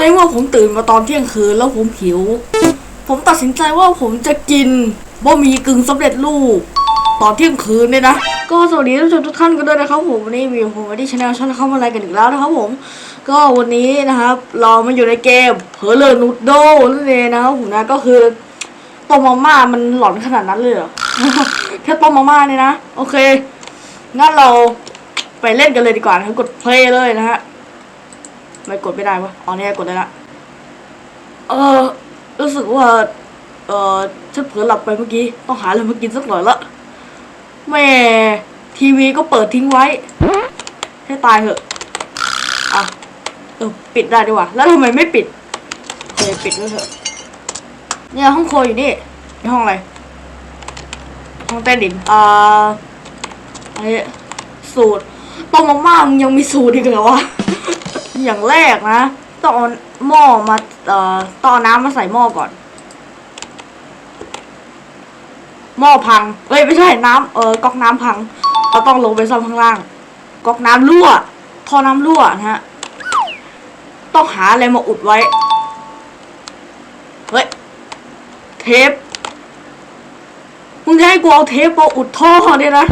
ในเมื่อผมตื่นมาตอนเที่ยงคืนแล้วผมหิว ผมตัดสินใจว่าผมจะกินบะหมี่กึ่งสำเร็จรูปตอนเที่ยงคืนเนี่ยนะ ก็สวัสดีท่านผู้ชมทุกท่านกันด้วยนะครับผมวันนี้มีผมวันนี้ชาแนลช่องเข้ามาอะไรกันอีกแล้วนะครับผม ก็วันนี้นะครับ เรามาอยู่ในเกมเพอเลอร์นูดโดนั่นเองนะครับผมนะก็คือต้มมาม่ามันหลอนขนาดนั้นเลยเหรอแค่ต้มมาม่าเนี่ยนะ โอเคงั้นเราไปเล่นกันเลยดีกว่านะกดเพลย์เลยนะฮะ ไม่กดไม่ได้วะอ๋อนี่กดได้ละ เออรู้สึกว่า เออฉันเผลอหลับไปเมื่อกี้ ต้องหาอะไรมากินสักหน่อยละแม่ทีวีก็เปิดทิ้งไว้ ให้ตายเถอะ อะ เออ ปิดได้ดีกว่า แล้วทำไมไม่ปิดเคปิดด้วยเถอะ เนี่ยห้องครัวอยู่นี่นี่ห้องอะไร ห้องใต้ดิน อ่าอะไรสูตรต้มมาม่ามึงยังมีสูตรอีกเหรอวะ อย่างแรกนะต้องเอาหม้อมาเอ่อต้องเอาน้ำมาใส่หม้อก่อน หม้อพังเอ้ยไม่ใช่น้ำเออก๊อกน้ำพังเราต้องลงไปซ่อมข้างล่างก๊อกน้ำรั่วท่อน้ำรั่วนะฮะต้องหาอะไรมาอุดไว้ เฮ้ย เทป มึงจะให้กูเอาเทปมาอุดท่อเนี่ยนะ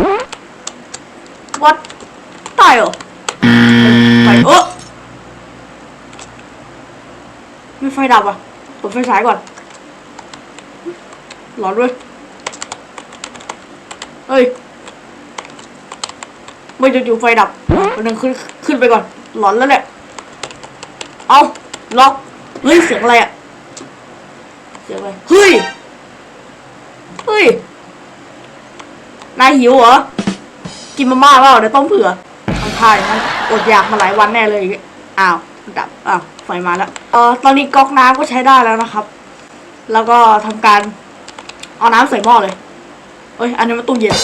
วัดตายเหรอไปเออ ไฟดับอะเปิดไฟฉายก่อน หลอนด้วยเฮ้ย ไม่จู่ไฟดับมันนึงขึ้นขึ้นไปก่อน หลอนแล้วเนี่ยเอาล็อก เฮ้ย เสียงอะไรอะ เสียงอะไร เฮ้ย เฮ้ย นายหิวเหรอ กินมาม่าเปล่าเดี๋ยวต้มเผื่อทำทายนั้นอดอยากมาหลายวันแน่เลย อ้าว ดับอ้าวไฟมาแล้วเอ่อตอนนี้ก๊อกน้ำก็ใช้ได้แล้วนะครับ แล้วก็ทำการเอาน้ำใส่หม้อเลยเอ้ย อันนี้มันตู้เย็น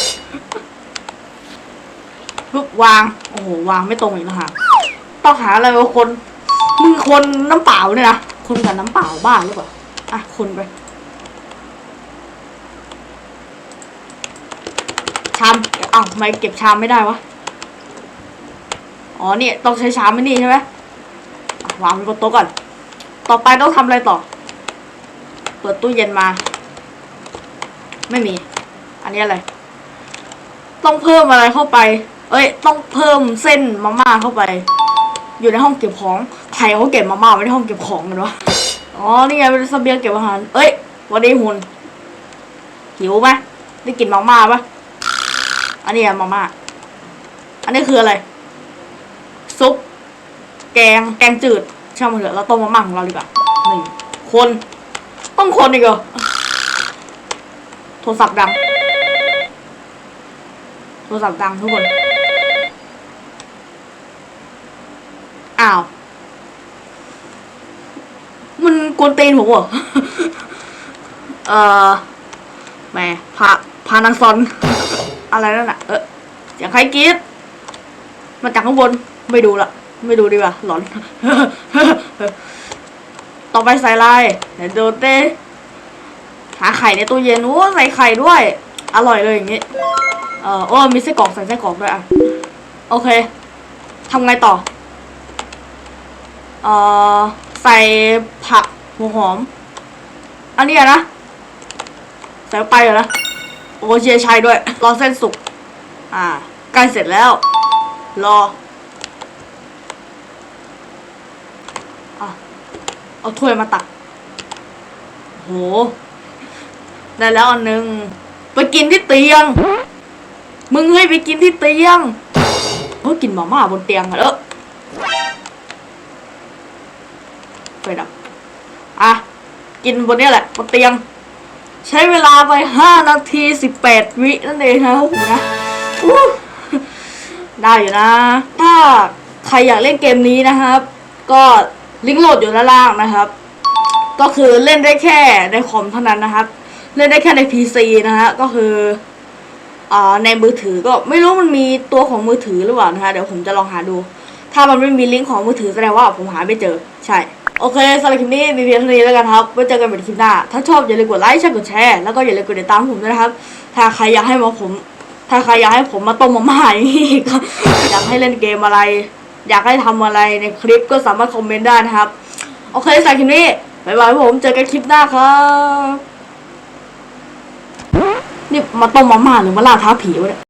ปึ๊บวาง โอ้โห วางไม่ตรงอีกนะฮะต้องหาอะไรมาคน มึงคนน้ำเปล่าเนี่ยนะคนกับน้ำเปล่าบ้าหรือเปล่า อะ คนไป ชามอ้าวทำไมเก็บชามไม่ได้วะ อ๋อเนี่ย ต้องใช้ชามไม่นี่ใช่ไหม วางไว้บนโต๊ะก่อน ต่อไปต้องทำอะไรต่อ เปิดตู้เย็นมา ไม่มี อันนี้อะไร ต้องเพิ่มอะไรเข้าไป เอ้ย ต้องเพิ่มเส้นมาม่าเข้าไป อยู่ในห้องเก็บของใครเขาเก็บมาม่าไว้ในห้องเก็บของกันวะ อ๋อ นี่ไงเป็นเสบียงเก็บอาหาร เอ้ย วันนี้หุ่นหิวไหมได้กินมาม่าปะอันนี้อะมาม่า อันนี้คืออะไร ซุป แกงแกงจืดช่างมันเถอะเราต้มมาม่าของเราดีกว่านี่คนต้องคนอีกเหรอโทรศัพท์ดัง โทรศัพท์ดังทุกคน อ้าว มันกวนตีนผมเหรอ เอ่อแหมพาพานางซอน อะไรนั่นน่ะเออเสียงใครกีดมาจากข้างบน ไม่ดูละ ไม่ดูดีกว่าหลอน ต่อไปใส่ลายเดี๋ยวดูเต้หาไข่ในตู้เย็นโอ้ใส่ไข่ด้วย อร่อยเลยอย่างงี้ เออโอ้มีไส้กรอกใส่ไส้กรอกด้วยอะ โอเคทำไงต่อ เอ่อใส่ผักหัวหอม อันนี้อะนะ ใส่ไปเหรอนะ โอ้เชียชัยด้วย รอเส้นสุก อ่าใกล้เสร็จแล้ว รอ อะ เอาถ้วยมาตัก โห ได้แล้วอันหนึ่งไปกินที่เตียง มึงให้ไปกินที่เตียงเฮ้ยกินหมาม่าบนเตียงอะเออไปดับอะ กินบนนี้แหละบนเตียง ใช้เวลาไปห้านาทีสิบแปดวินั่นเองนะครับผมนะได้อยู่นะ ถ้าใครอยากเล่นเกมนี้นะครับ ก็ ลิงก์โหลดอยู่ด้านล่างนะครับ ก็คือเล่นได้แค่ในคอมเท่านั้นนะครับ เล่นได้แค่ใน PC นะฮะก็คืออ่าในมือถือก็ไม่รู้มันมีตัวของมือถือหรือเปล่านะคะเดี๋ยวผมจะลองหาดู ถ้ามันไม่มีลิงก์ของมือถือแสดงว่าผมหาไม่เจอใช่โอเคสำหรับคลิปนี้มีเพียงเท่านี้แล้วกันครับ ไว้เจอกันใหม่ในคลิปหน้า ถ้าชอบอย่าลืมกดไลค์แชร์กดแชร์ แล้วก็อย่าลืมกดติดตามผมด้วยนะครับ ถ้าใครอยากให้มาผม ถ้าใครอยากให้ผมมาต้มมาม่าอย่างนี้ก็อยากให้เล่นเกมอะไร อยากให้ทำอะไรในคลิปก็สามารถคอมเมนต์ได้นะครับ โอเคสำหรับคลิปนี้บ๊ายบายผมเจอกันคลิปหน้าครับนี่มาต้มมาม่าหรือมาล่าท้าผีวะเนี่ย